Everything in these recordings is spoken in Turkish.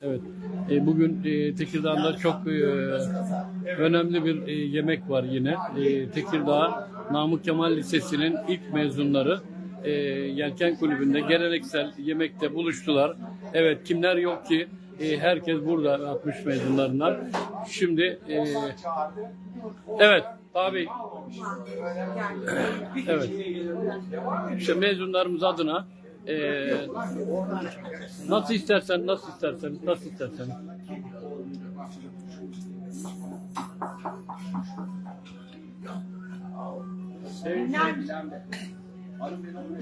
Evet. E, bugün e, Tekirdağ'da çok e, önemli bir e, yemek var yine. E, Tekirdağ Namık Kemal Lisesi'nin ilk mezunları e, Yelken Kulübü'nde geleneksel yemekte buluştular. Evet kimler yok ki? E, herkes burada 60 mezunlarından. Şimdi e, evet abi evet işte mezunlarımız adına e, nasıl istersen nasıl istersen nasıl istersen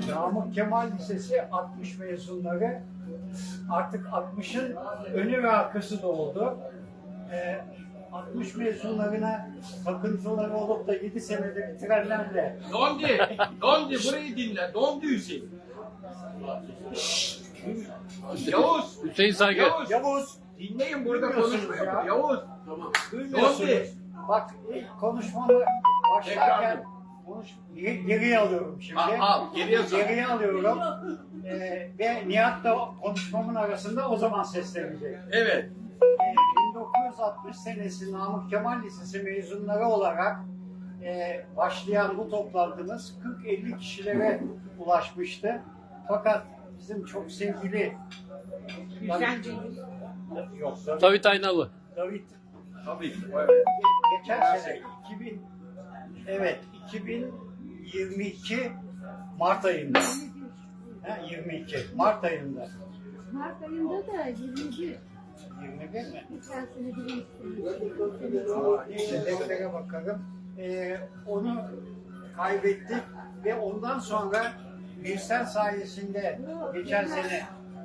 Namık Kemal Lisesi 60 mezunları artık 60'ın önü ve arkası da oldu. Ee, 60 mezunlarına takıntıları olup da 7 senede bitirenlerle Dondi, Dondi burayı dinle. Dondi Hüseyin. Yavuz, Hüseyin Saygı Yavuz. Yavuz Dinleyin burada Duymuyorsunuz konuşma. ya. Yavuz. duymuyorsunuz. Dondi. Bak ilk konuşmamı başlarken konuş, geri- geriye alıyorum şimdi. Al, al, geriye. Geriye alıyorum. Ee, ve Nihat da konuşmamın arasında o zaman seslenecek. Evet. 1960 senesi Namık Kemal Lisesi mezunları olarak e, başlayan bu toplantımız 40-50 kişilere ulaşmıştı. Fakat bizim çok sevgili Yok, David, David Aynalı David Tabii. geçen sene 2000 evet 2022 Mart ayında. Ha, 22 Mart ayında. Mart ayında da 21. 21 mi? Geçen sene birinci Neyse deftere bakarım. Ee, onu kaybettik ve ondan sonra Bilsen sayesinde geçen sene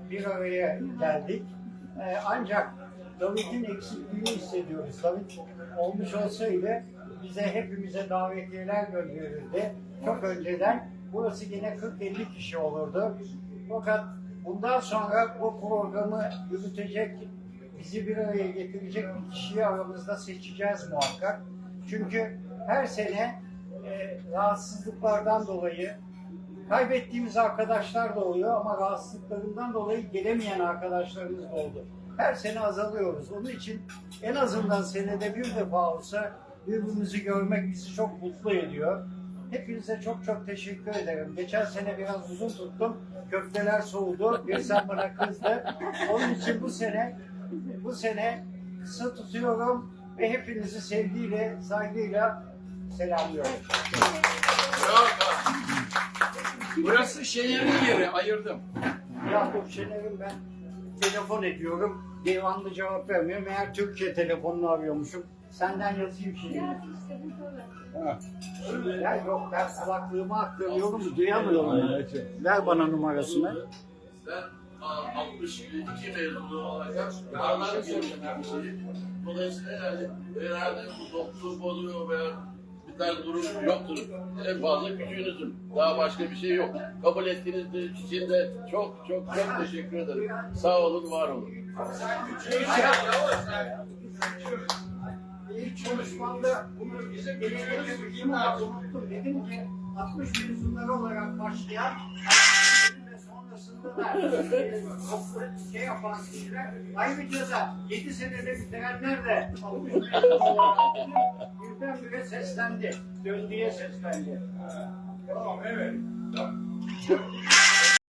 bir araya geldik. Ee, ancak David'in eksikliğini hissediyoruz. David olmuş olsaydı bize hepimize davetiyeler gönderirdi. Çok önceden burası yine 40-50 kişi olurdu. Fakat bundan sonra bu programı yürütecek, bizi bir araya getirecek bir kişiyi aramızda seçeceğiz muhakkak. Çünkü her sene e, rahatsızlıklardan dolayı kaybettiğimiz arkadaşlar da oluyor ama rahatsızlıklarından dolayı gelemeyen arkadaşlarımız da oldu. Her sene azalıyoruz. Onun için en azından senede bir defa olsa birbirimizi görmek bizi çok mutlu ediyor. Hepinize çok çok teşekkür ederim. Geçen sene biraz uzun tuttum. Köfteler soğudu. Bir sen bana kızdı. Onun için bu sene bu sene kısa tutuyorum ve hepinizi sevgiyle, saygıyla selamlıyorum. Bravo. Burası Şener'in yeri. Ayırdım. Yakup Şener'in ben telefon ediyorum. Devamlı cevap vermiyor. Meğer Türkiye telefonunu arıyormuşum. Senden yazayım şimdi. Ya yok ben kulaklığımı aktarıyorum. Duyamıyorum. Ver bana numarasını. Ben aa, 62 mezunu olacak. Onların söylenen şeyi. Dolayısıyla yani herhalde bu doktor bozuyor veya tane durum yoktur. En fazla küçüğünüzüm. Daha başka bir şey yok. Kabul ettiğiniz için de çok çok çok teşekkür ederim. Sağ olun, var olun. İlk konuşmamda bunu bize gelecek unuttum. Dedim ki 60 mezunları olarak başlayan ve sonrasında da şey yapan kişiler ayrıca da 7 senede bitirenler de 60 mezun birdenbire seslendi. Döndüye seslendi. Tamam evet.